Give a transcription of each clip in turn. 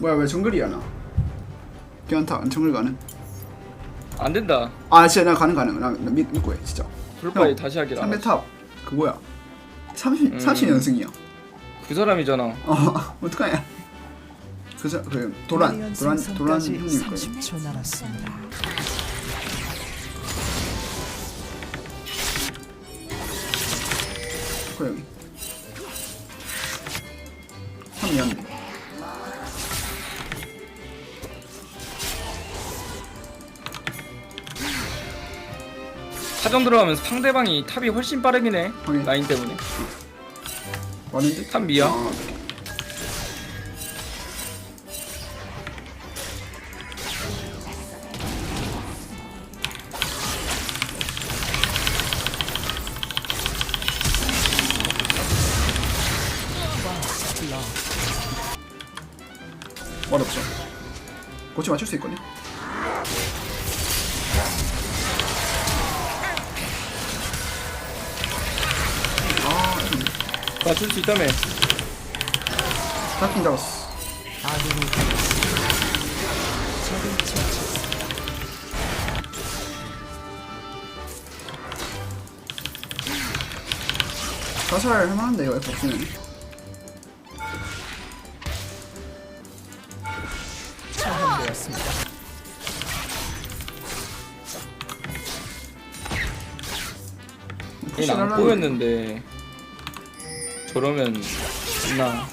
뭐야 왜 정글이야 나 괜찮다 정글 가는 안 된다. 아 진짜 나 가는 가는 나, 나 믿, 믿고 해 진짜 형, 다시 하기라. 상대 탑 그거야 30, 음. 30연승이야 그 사람이잖아. 어 어떡하냐 그저 그 도란 도란 도란 형님 거예요 30초 남았습니다. 그 사정 들어가면서 상대방이 탑이 훨씬 빠르긴 해. 확인. 라인 때문에. 왔는데 탑 미야. 아, 어렵죠 고치 맞출 수 있거든요 맞출 수 있다며. 스타킹 잡았어. 자살 할만한데 이거 처형되었습니다. 얘는 안 보였는데. 저러면 나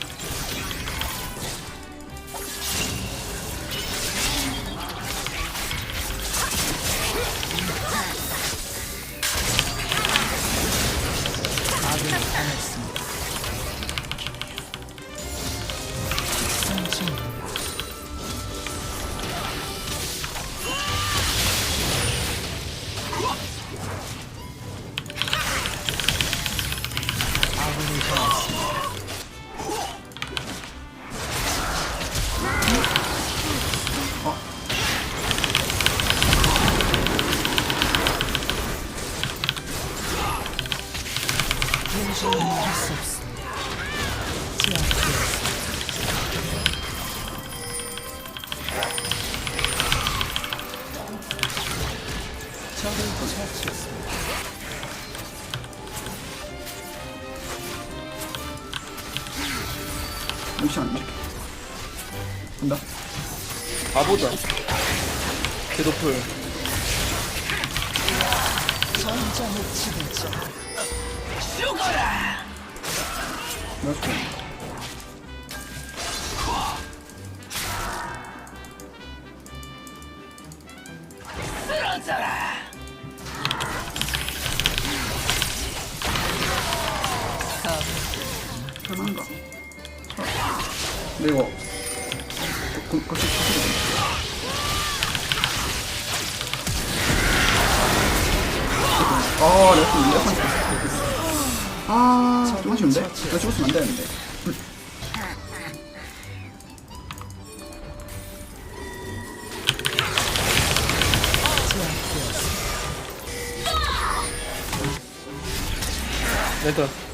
아군이 당했습니다. 아 잠시만 이렇게 간다 바보다. 개도풀. 전장의 지배자 몇 분? 할만한가? 근데 이거 그, 그, 그, 아, 내가 좀 이해한 아, 좀 아쉬운데? 내가 죽었으면 안 되는데. 레터.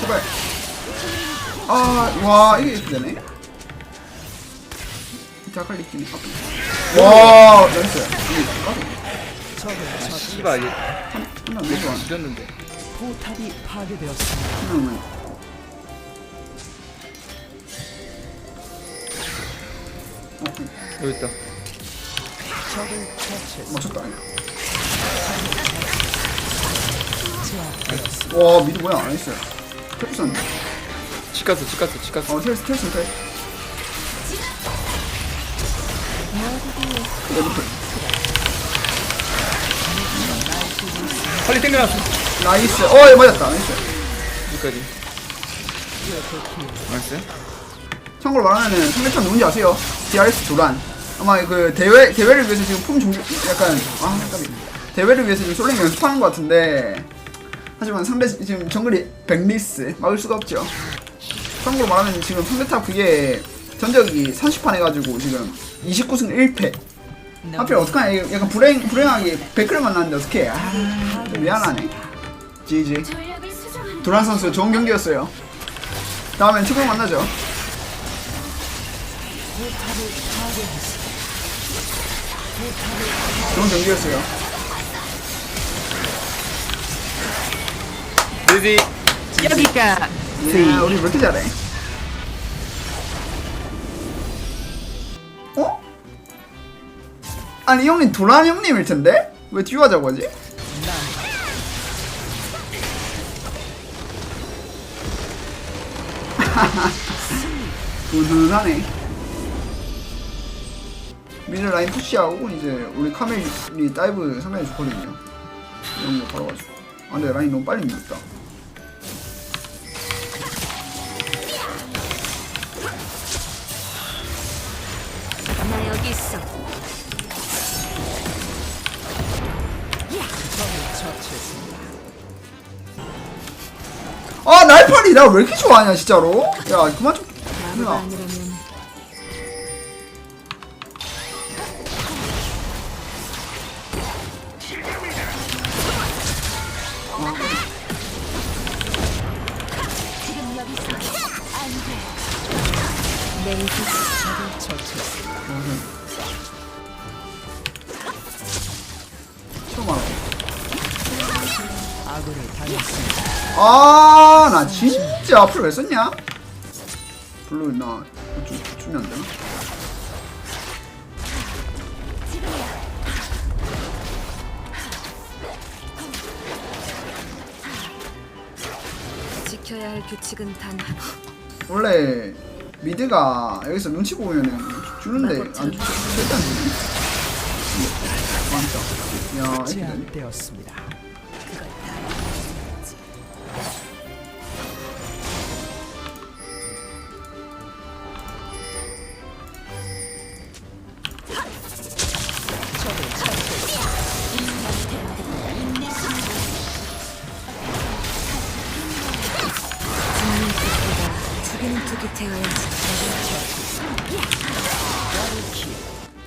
제발. 아, 와, 이게 이렇게 되네. 자칼 리끼니 와, 나이스. 아. 씨발 얘 하나 왜 좋아? 죽였는데. 포탑이 파괴되었습니다. 하나는 어, 여기 있다. 적을 처치했습니다. 맞췄다. 아니야. 제압되 었습니다. 와, 미드 뭐야? 나이스. 캡슨. 치카스 치카스 치카스. 어, 텔스. 그래, 밑에. 빨리 땡겨놨어. 나이스. 어, 얘 맞았다. 나이스. 여기까지. 나이스 참고로 말하면은 상대편 누군지 아세요? DRS 도란. 아마 그 대회 대회를 위해서 지금 품 종료 약간 아 깜짝이야. 대회를 위해서 지금 솔랭 연습하는 것 같은데 하지만 상대 지금 정글이 백리스 막을 수가 없죠. 참고로 말하면 지금 상대탑 그게 전적이 30판 해가지고 지금 29승 1패. 하필 어떡하냐 이거 약간 불행 불행하게 백크를 만났는데 어떡해? 아 좀 미안하네. 지지. 전략을 수정하는 도란 선수 좋은 경기였어요. 다음엔 축구 만나죠. 좋은 경기였어요. 드디 여기가 야, 우리 왜 이렇게 잘해? 어? 아니 형님 도란 형님일 텐데 왜 듀오하자고 하지? 훈훈하네. 미드 라인 푸시하고 이제 우리 카멜이 다이브 상당히 좋거든요. 이런 거 걸어가지고. 아 근데 라인 너무 빨리 밀었다. 나 여기 있어. 아 날파리 나 왜 이렇게 좋아하냐 진짜로? 야 그만 좀. 누나. 아, 나 진짜 앞으로 왜 썼냐? 블루 나 주, 주면 안 되나? 지켜야 할 규칙은 단 하나. 원래 미드가 여기서 눈치 보면은 주는데 안 주, 절대 안 주네. 많다. 야, 이렇게 되네. 제압되었습니다.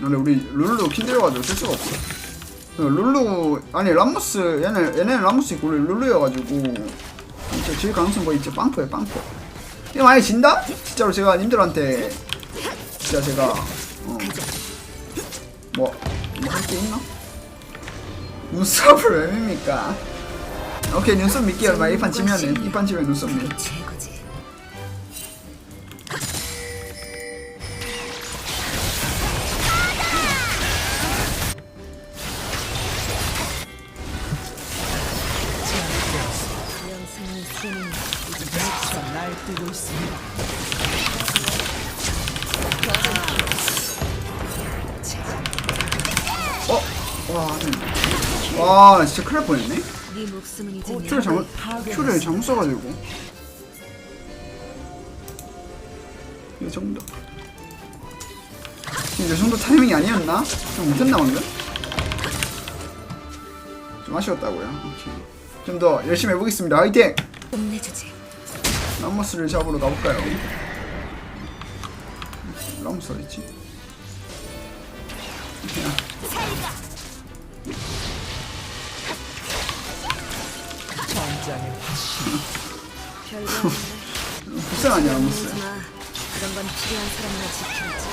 근데 우리 룰루 킨들여가지고 쓸 수가 없어. 그 룰루 아니 람무스 얘네 얘네는 람무스 있고 우리 룰루여가지고 진짜 질 가능성 거의 진짜 빵퍼야 빵퍼. 이거 만약에 진다? 진짜로 제가 님들한테 진짜 제가 어 뭐뭐 할 게 있나? 눈썹을 왜 밉니까? 오케이 눈썹 믿기 얼마 이판 지면은 이판 지면 눈썹 믿. 수는 미쳐 날뛰고 있습니다. 어? 와, 네. 와, 나 진짜 큰일 날 뻔했네. 네 목숨은 이제 어, 내 큐를 잘못, 큐를 잘못 써가지고. 이 정도. 이 정도 타이밍이 아니었나? 좀 못했나 방금? 좀 아쉬웠다고요. 좀 더 열심히 해보겠습니다. 화이팅! 끝내주지. 람머스를 잡으러 가볼까요? 람머스 어딨지? 별거 아닌데. 불쌍하냐 람머스. 마. 그런 건 필요한 사람만 지켜야지.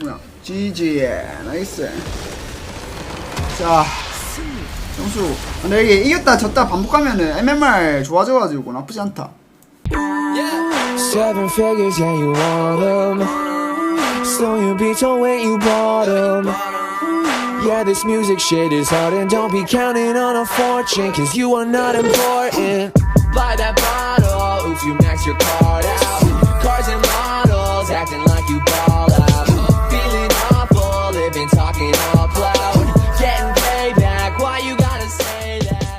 뭐야? GG 나이스. 자 점수. 근데 이게 이겼다 졌다 반복하면은 MMR 좋아져가지고 나쁘지 않다. Seven figures, yeah, you want them. So you be told when you bought them. Yeah, this music shit is hard, and don't be counting on a fortune, cause you are not important. Buy that bottle if you max your card out. Cars and models.